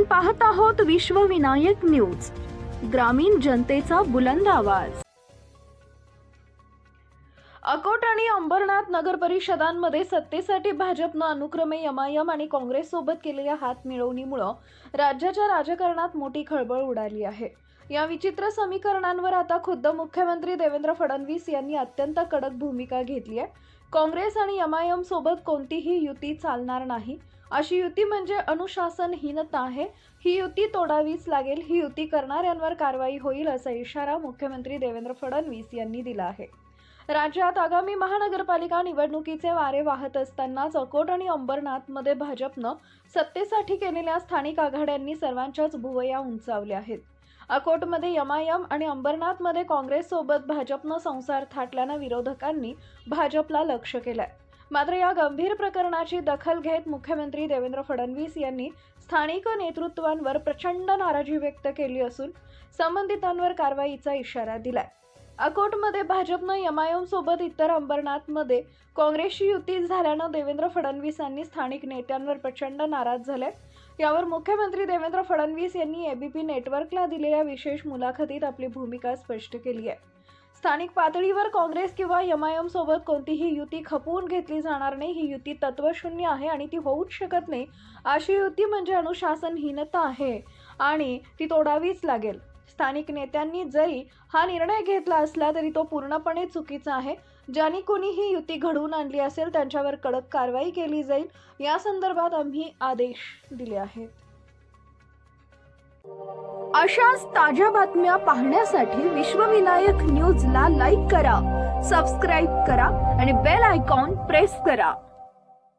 आपण पाहत आहोत विश्वविनायक न्यूज. ग्रामीण जनतेचा बुलंद आवाज. अकोट आणि अंबरनाथ नगर परिषदांमध्ये सत्तेसाठी भाजपनं अनुक्रमे यमायम आणि काँग्रेससोबत केलेल्या हातमिळवणीमुळं राज्याच्या राजकारणात मोठी खळबळ उडाली आहे. या विचित्र समीकरणांवर आता खुद्द मुख्यमंत्री देवेंद्र फडणवीस यांनी अत्यंत कडक भूमिका घेतली आहे. काँग्रेस आणि एमआयएम सोबत कोणतीही युती चालणार नाही. अशी युती म्हणजे अनुशासनहीनता आहे. ही युती तोडावीच लागेल. ही युती करणाऱ्यांवर कारवाई होईल असा इशारा मुख्यमंत्री देवेंद्र फडणवीस यांनी दिला आहे. राज्यात आगामी महानगरपालिका निवडणुकीचे वारे वाहत असतानाच अकोट आणि अंबरनाथमध्ये भाजपनं सत्तेसाठी केलेल्या स्थानिक आघाड्यांनी सर्वांच्याच भुवया उंचावल्या आहेत. अकोटमध्ये यमायम आणि अंबरनाथमध्ये काँग्रेससोबत भाजपनं संसार थाटल्यानं विरोधकांनी भाजपला लक्ष केलंय. मात्र या गंभीर प्रकरणाची दखल घेत मुख्यमंत्री देवेंद्र फडणवीस यांनी स्थानिक नेतृत्वांवर प्रचंड नाराजी व्यक्त केली असून संबंधितांवर कारवाईचा इशारा दिलाय. अकोटमध्ये भाजपनं यमायम सोबत इतर अंबरनाथमध्ये काँग्रेसची युती झाल्यानं देवेंद्र फडणवीसांनी स्थानिक नेत्यांवर प्रचंड नाराज झाले यावर मुख्यमंत्री देवेंद्र फडणवीस यांनी एबीपी नेटवर्कला दिलेल्या विशेष मुलाखतीत आपली भूमिका स्पष्ट केली आहे. स्थानिक पातळीवर काँग्रेस किंवा यमायम सोबत कोणतीही युती खपवून घेतली जाणार नाही ही युती तत्वशून्य आहे आणि ती होऊच शकत नाही. अशी युती म्हणजे अनुशासनहीनता आहे आणि ती तोडावीच लागेल. स्थानिक नेत्यांनी जरी हा निर्णय घेतला असला तरी तो पूर्णपणे चुकीचा आहे. ज्यांनी कोणी ही युती घडवून आणली असेल त्यांच्यावर कडक कारवाई केली जाईल. या संदर्भात आम्ही आदेश दिले आहेत. अशाच ताज्या बातम्या पाहण्यासाठी विश्वविनायक न्यूजला लाईक करा सबस्क्राईब करा आणि बेल आयकॉन प्रेस करा.